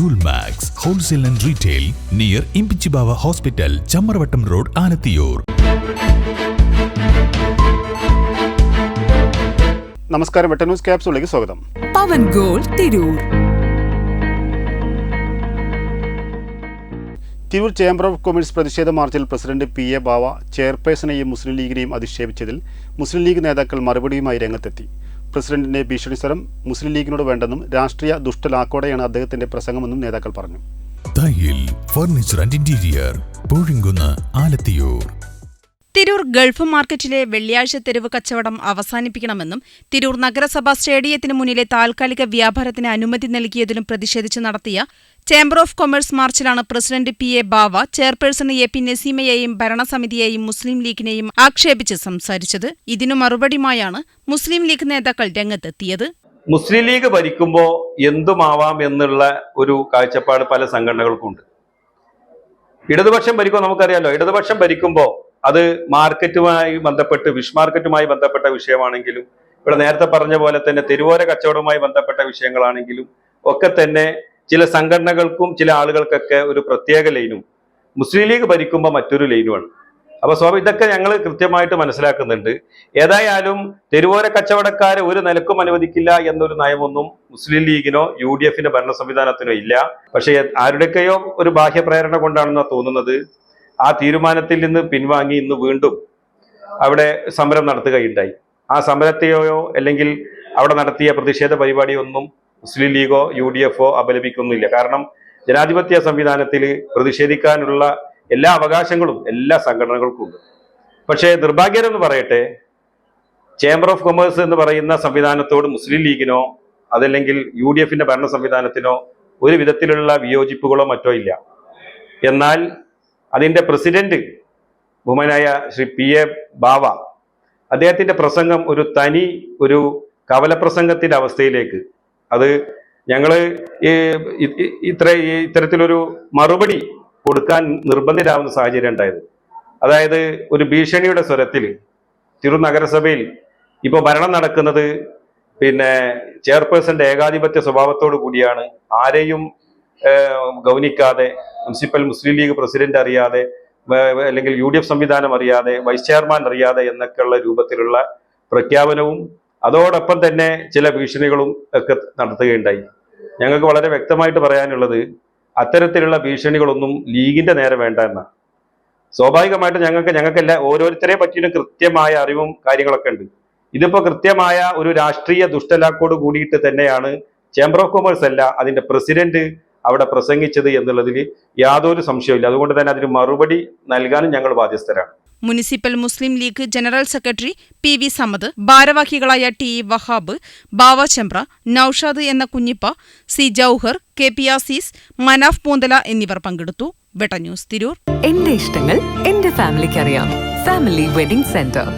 ജൂൽ max wholesale and retail near Imbichibava hospital Chamravattam road Alathiyur നമസ്കാരം വെട്ട news ക്യാപ്സുകളിലേക്ക് സ്വാഗതം. പവൻ goal Tirur. Tirur chamber of commerce പ്രതിഷേധ മാർച്ചിൽ president P A Bava ചെയർപേഴ്സണെയും മുസ്ലിം ലീഗിനെയും അധിക്ഷേപിച്ചതിൽ മുസ്ലിം ലീഗ് നേതാക്കൾ മറുപടിയുമായി രംഗത്തെത്തി. പ്രസിഡന്റിന്റെ ഭീഷണി സ്വരം മുസ്ലിം ലീഗിനോട് വേണ്ടെന്നും രാഷ്ട്രീയ ദുഷ്ടലാക്കോടെയാണ് അദ്ദേഹത്തിന്റെ പ്രസംഗമെന്നും നേതാക്കൾ പറഞ്ഞു. Furniture and interior Alathiyur. Tirur Gulf മാർക്കറ്റിലെ വെള്ളിയാഴ്ച തെരുവ് കച്ചവടം അവസാനിപ്പിക്കണമെന്നും തിരൂർ നഗരസഭാ സ്റ്റേഡിയത്തിന് മുന്നിലെ താൽക്കാലിക വ്യാപാരത്തിന് അനുമതി നൽകിയതിലും പ്രതിഷേധിച്ച് നടത്തിയ chamber of commerce മാർച്ചിലാണ് president P A Bava chairperson A P നസീമയെയും ഭരണസമിതിയെയും മുസ്ലിം ലീഗിനെയും ആക്ഷേപിച്ച് സംസാരിച്ചത്. ഇതിനു മറുപടിയുമായാണ് മുസ്ലിം ലീഗ് നേതാക്കൾ രംഗത്തെത്തിയത്. മുസ്ലിം ലീഗ് ഭരിക്കുമ്പോൾ എന്തുമാവാം എന്നുള്ള ഒരു കാഴ്ചപ്പാട് പല സംഘടനകൾക്കുണ്ട്. ഇടതുപക്ഷം ഭരിക്കുമ്പോൾ നമുക്കറിയാലോ. ഇടതുപക്ഷം ഭരിക്കുമ്പോൾ അത് മാർക്കറ്റുമായി ബന്ധപ്പെട്ട് വിഷ് മാർക്കറ്റുമായി ബന്ധപ്പെട്ട വിഷയമാണെങ്കിലും ഇവിടെ നേരത്തെ പറഞ്ഞ പോലെ തന്നെ തെരുവോര കച്ചവടവുമായി ബന്ധപ്പെട്ട വിഷയങ്ങളാണെങ്കിലും ഒക്കെ തന്നെ ചില സംഘടനകൾക്കും ചില ആളുകൾക്കൊക്കെ ഒരു പ്രത്യേക ലൈനും. മുസ്ലിം ലീഗ് ഭരിക്കുമ്പോൾ മറ്റൊരു ലൈനുമാണ്. അപ്പൊ സ്വാമി ഇതൊക്കെ ഞങ്ങൾ കൃത്യമായിട്ട് മനസ്സിലാക്കുന്നുണ്ട്. ഏതായാലും തെരുവോര കച്ചവടക്കാരെ ഒരു നിലക്കും അനുവദിക്കില്ല എന്നൊരു നയമൊന്നും മുസ്ലിം ലീഗിനോ യു ഡി എഫിന്റെ ഭരണ സംവിധാനത്തിനോ ഇല്ല. പക്ഷേ ആരുടെയൊക്കെയോ ഒരു ബാഹ്യ പ്രേരണ കൊണ്ടാണെന്നാണ് തോന്നുന്നത്. ആ തീരുമാനത്തിൽ നിന്ന് പിൻവാങ്ങി ഇന്ന് വീണ്ടും അവിടെ സമരം നടത്തുകയുണ്ടായി. ആ സമരത്തെയോ അല്ലെങ്കിൽ അവിടെ നടത്തിയ പ്രതിഷേധ പരിപാടിയൊന്നും മുസ്ലിം ലീഗോ യു ഡി എഫോ അപലപിക്കുന്നില്ല. കാരണം ജനാധിപത്യ സംവിധാനത്തിൽ പ്രതിഷേധിക്കാനുള്ള എല്ലാ അവകാശങ്ങളും എല്ലാ സംഘടനകൾക്കും ഉണ്ട്. പക്ഷേ നിർഭാഗ്യം എന്ന് പറയട്ടെ ചേംബർ ഓഫ് കൊമേഴ്സ് എന്ന് പറയുന്ന സംവിധാനത്തോട് മുസ്ലിം ലീഗിനോ അതല്ലെങ്കിൽ യു ഡി എഫിന്റെ ഭരണ സംവിധാനത്തിനോ ഒരു വിധത്തിലുള്ള വിയോജിപ്പുകളോ മറ്റോ ഇല്ല. എന്നാൽ അതിന്റെ പ്രസിഡന്റ് ബഹുമാനായ ശ്രീ പി എ ബാവ. അദ്ദേഹത്തിന്റെ പ്രസംഗം ഒരു തനി ഒരു കവലപ്രസംഗത്തിന്റെ അവസ്ഥയിലേക്ക്. അത് ഇ- ഇത്ര ഇത്തരത്തിലൊരു മറുപടി കൊടുക്കാൻ നിർബന്ധിതരാവുന്ന സാഹചര്യം ഉണ്ടായത്. അതായത് ഒരു ഭീഷണിയുടെ സ്വരത്തിൽ തിരുനഗരസഭയിൽ ഇപ്പോൾ ഭരണം നടക്കുന്നത് പിന്നെ ചെയർപേഴ്സന്റെ ഏകാധിപത്യ സ്വഭാവത്തോടു കൂടിയാണ്. ആരെയും ഗൗനിക്കാതെ മുനിസിപ്പൽ മുസ്ലിം ലീഗ് പ്രസിഡന്റ് അറിയാതെ അല്ലെങ്കിൽ യു ഡി എഫ് സംവിധാനം അറിയാതെ വൈസ് ചെയർമാൻ അറിയാതെ എന്നൊക്കെയുള്ള രൂപത്തിലുള്ള പ്രഖ്യാപനവും അതോടൊപ്പം തന്നെ ചില ഭീഷണികളും ഒക്കെ നടത്തുകയുണ്ടായി. ഞങ്ങൾക്ക് വളരെ വ്യക്തമായിട്ട് പറയാനുള്ളത് അത്തരത്തിലുള്ള ഭീഷണികളൊന്നും ലീഗിന്റെ നേരെ വേണ്ട എന്നാണ്. സ്വാഭാവികമായിട്ട് ഞങ്ങൾക്ക് ഞങ്ങൾക്കല്ല ഓരോരുത്തരെ പറ്റിയിട്ടും കൃത്യമായ അറിവും കാര്യങ്ങളൊക്കെ ഉണ്ട്. ഇതിപ്പോ കൃത്യമായ ഒരു രാഷ്ട്രീയ ദുഷ്ടലാക്കോട് കൂടിയിട്ട് തന്നെയാണ് ചേംബർ ഓഫ് കൊമേഴ്സ് അല്ല അതിന്റെ പ്രസിഡന്റ് അവിടെ പ്രസംഗിച്ചത് എന്നുള്ളതിൽ യാതൊരു സംശയമില്ല അതുകൊണ്ട് തന്നെ അതിന് മറുപടി നൽകാനും ഞങ്ങൾ ബാധ്യസ്ഥരാണ്. Municipal Muslim League general secretary P V Samad ഭാരവാഹികളായ ടി ഇ വഹാബ് ബാവ ചെമ്പ്ര നൌഷാദ് എന്ന Kunhippa C Jouhar K P Azeez Manaf Poonthala എന്നിവർ പങ്കെടുത്തു. വെട്ടന്യൂസ് തിരൂർ. എന്റെ ഇഷ്ടങ്ങൾ എന്റെ ഫാമിലിക്ക് അറിയാം ഫാമിലി വെഡിംഗ് സെന്റർ.